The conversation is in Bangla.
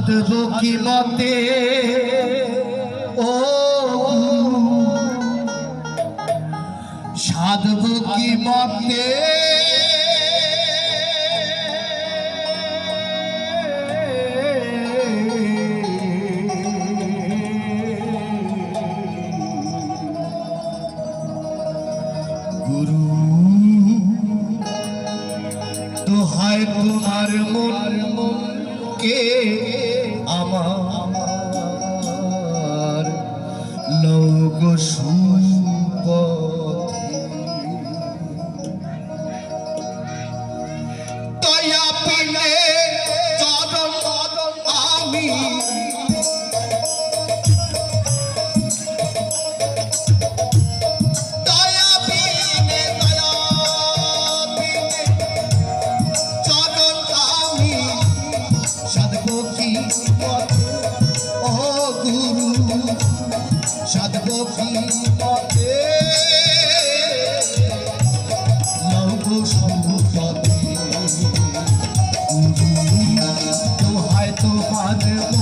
সাধব কি মতে ও সাধব কি মতে গুরু দোহায় তোমার মন কে আমার লৌগ সুপথে। দয়া পেলে আমি সম্পদে তোমায় তোমাদের